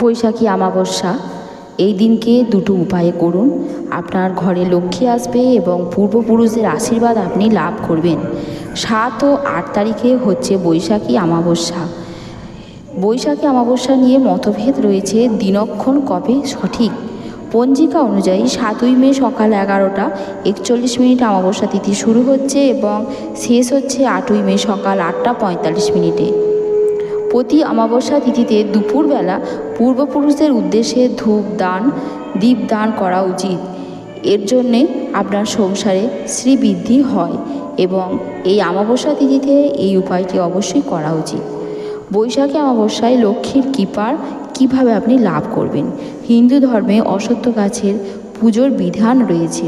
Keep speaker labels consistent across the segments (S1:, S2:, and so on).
S1: বৈশাখী অমাবস্যা। এই দিনকে দুটো উপায়ে করুন। আপনার ঘরে লক্ষ্মী আসবে এবং পূর্বপুরুষদের আশীর্বাদ আপনি লাভ করবেন। সাত ও আট তারিখে হচ্ছে বৈশাখী অমাবস্যা। বৈশাখী অমাবস্যা নিয়ে মতভেদ রয়েছে, দিনক্ষণ কবে সঠিক? পঞ্জিকা অনুযায়ী সাতই মে সকাল এগারোটা, একচল্লিশ মিনিট অমাবস্যা তিথি শুরু হচ্ছে এবং শেষ হচ্ছে আটই মে সকাল আটটা পঁয়তাল্লিশ মিনিটে। প্রতি অমাবস্যা তিথিতে দুপুরবেলা পূর্বপুরুষদের উদ্দেশ্যে ধূপ দান, দীপ দান করা উচিত। এর জন্যে আপনার সংসারে শ্রীবৃদ্ধি হয় এবং এই অমাবস্যা তিথিতে এই উপায়টি অবশ্যই করা উচিত। বৈশাখী অমাবস্যায় লক্ষ্মীর কৃপার কীভাবে আপনি লাভ করবেন? হিন্দু ধর্মে অসত্য গাছের পুজোর বিধান রয়েছে।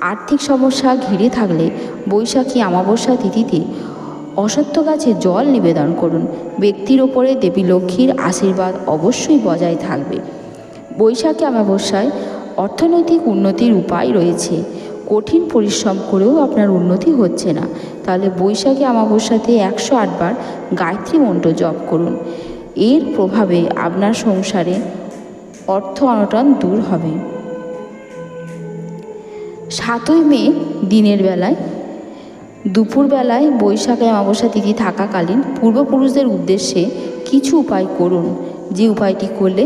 S1: আর্থিক সমস্যা ঘিরে থাকলে বৈশাখী অমাবস্যা তিথিতে অসত্য গাছে জল নিবেদন করুন। ব্যক্তির ওপরে দেবী লক্ষ্মীর আশীর্বাদ অবশ্যই বজায় থাকবে। বৈশাখী অমাবস্যায় অর্থনৈতিক উন্নতির উপায় রয়েছে। কঠিন পরিশ্রম করেও আপনার উন্নতি হচ্ছে না। তাহলে বৈশাখী অমাবস্যাতে একশো আটবার গায়ত্রী মন্ত্র জপ করুন। এর প্রভাবে আপনার সংসারে অর্থ অনটন দূর হবে। সাতই মে দিনের বেলায় দুপুরবেলায় বৈশাখে অমাবস্যা তিথি থাকাকালীন পূর্বপুরুষদের উদ্দেশ্যে কিছু উপায় করুন। যে উপায়টি করলে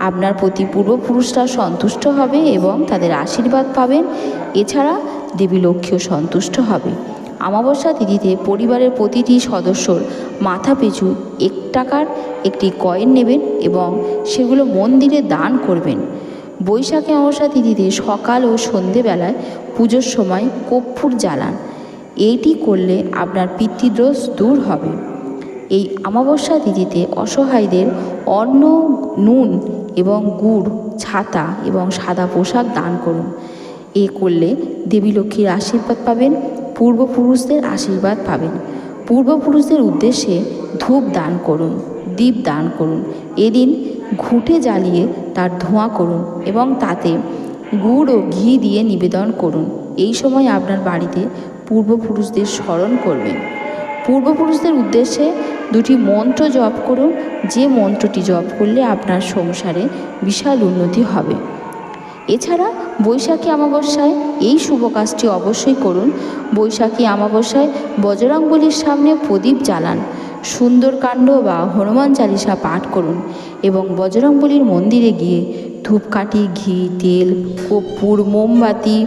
S1: আপনার প্রতি পূর্বপুরুষরা সন্তুষ্ট হবে এবং তাদের আশীর্বাদ পাবেন। এছাড়া দেবী লক্ষ্মীও সন্তুষ্ট হবে। অমাবস্যা তিথিতে পরিবারের প্রতিটি সদস্যর মাথা পিছু এক টাকার একটি কয়েন নেবেন এবং সেগুলো মন্দিরে দান করবেন। বৈশাখে অমাবস্যা তিথিতে সকাল ও সন্ধেবেলায় পুজোর সময় কর্পূর জ্বালান। এইটি করলে আপনার পিতৃদোষ দূর হবে। এই অমাবস্যা তিথিতে অসহায়দের অন্ন, নুন এবং গুড়, ছাতা এবং সাদা পোশাক দান করুন। এ করলে দেবী লক্ষ্মীর আশীর্বাদ পাবেন, পূর্বপুরুষদের আশীর্বাদ পাবেন। পূর্বপুরুষদের উদ্দেশ্যে ধূপ দান করুন, দীপ দান করুন। এদিন ঘুঁটে জ্বালিয়ে তার ধোঁয়া করুন এবং তাতে গুড় ও ঘি দিয়ে নিবেদন করুন। এই সময় আপনার বাড়িতে পূর্বপুরুষদের স্মরণ করবেন। পূর্বপুরুষদের উদ্দেশ্যে দুটি মন্ত্র জপ করুন। যে মন্ত্রটি জপ করলে আপনার সংসারে বিশাল উন্নতি হবে। এছাড়া বৈশাখী অমাবস্যায় এই শুভ কাজটি অবশ্যই করুন। বৈশাখী অমাবস্যায় বজরংবলির সামনে প্রদীপ জ্বালান। সুন্দরকাণ্ড বা হনুমান চালিসা পাঠ করুন এবং বজরংবলির মন্দিরে গিয়ে ধূপকাঠি, ঘি, তেল কর্পূর মোমবাতি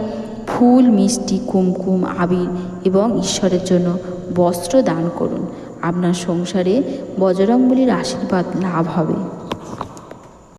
S1: ফুল, মিষ্টি, কুমকুম, আবির এবং ঈশ্বরের জন্য বস্ত্র দান করুন। আপনার সংসারে বজরংবলির আশীর্বাদ লাভ হবে।